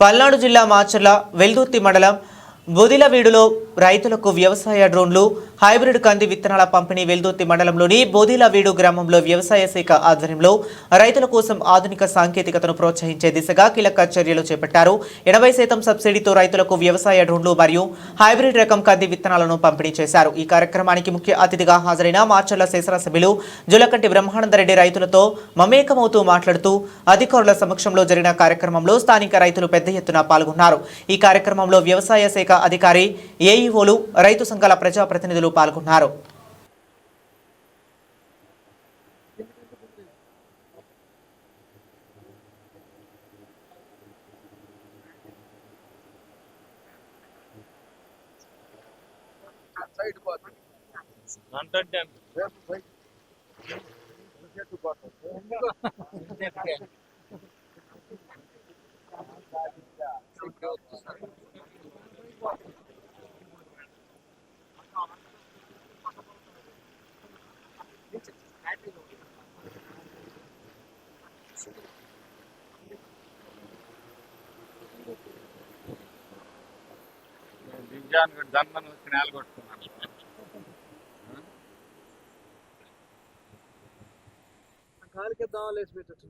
పల్నాడు జిల్లా మాచర్ల వెల్దుర్తి మండలం బొదిలవీడులో రైతులకు వ్యవసాయ డ్రోన్లు హైబ్రిడ్ కంది విత్తనాల పంపిణీ వెల్దుర్తి మండలంలోని బొదిలవీడు గ్రామంలో వ్యవసాయ శాఖ ఆధ్వర్యంలో రైతుల కోసం ఆధునిక సాంకేతికతను ప్రోత్సహించే దిశగా కీలక చర్యలు చేపట్టారు. ఎనభై శాతం సబ్సిడీతో రైతులకు వ్యవసాయ డ్రోన్లు మరియు హైబ్రిడ్ రకం కంది విత్తనాలను పంపిణీ చేశారు. ఈ కార్యక్రమానికి ముఖ్య అతిథిగా హాజరైన మార్చర్ల శాసనసభ్యులు జులకంటి బ్రహ్మానందరెడ్డి రైతులతో మమేకమవుతూ మాట్లాడుతూ అధికారుల సమక్షంలో జరిగిన కార్యక్రమంలో స్థానిక రైతులు పెద్ద ఎత్తున పాల్గొన్నారు. ఈ కార్యక్రమంలో వ్యవసాయ శాఖ అధికారి ఏఈఓలు రైతు సంఘాల ప్రజాప్రతినిధులు పాల్గొన్నారు. అంటే దివ్యాన్ని దండను వచ్చి నేల కొట్టుకున్నాను కాలికి దావాలు వేసి పెట్టచ్చు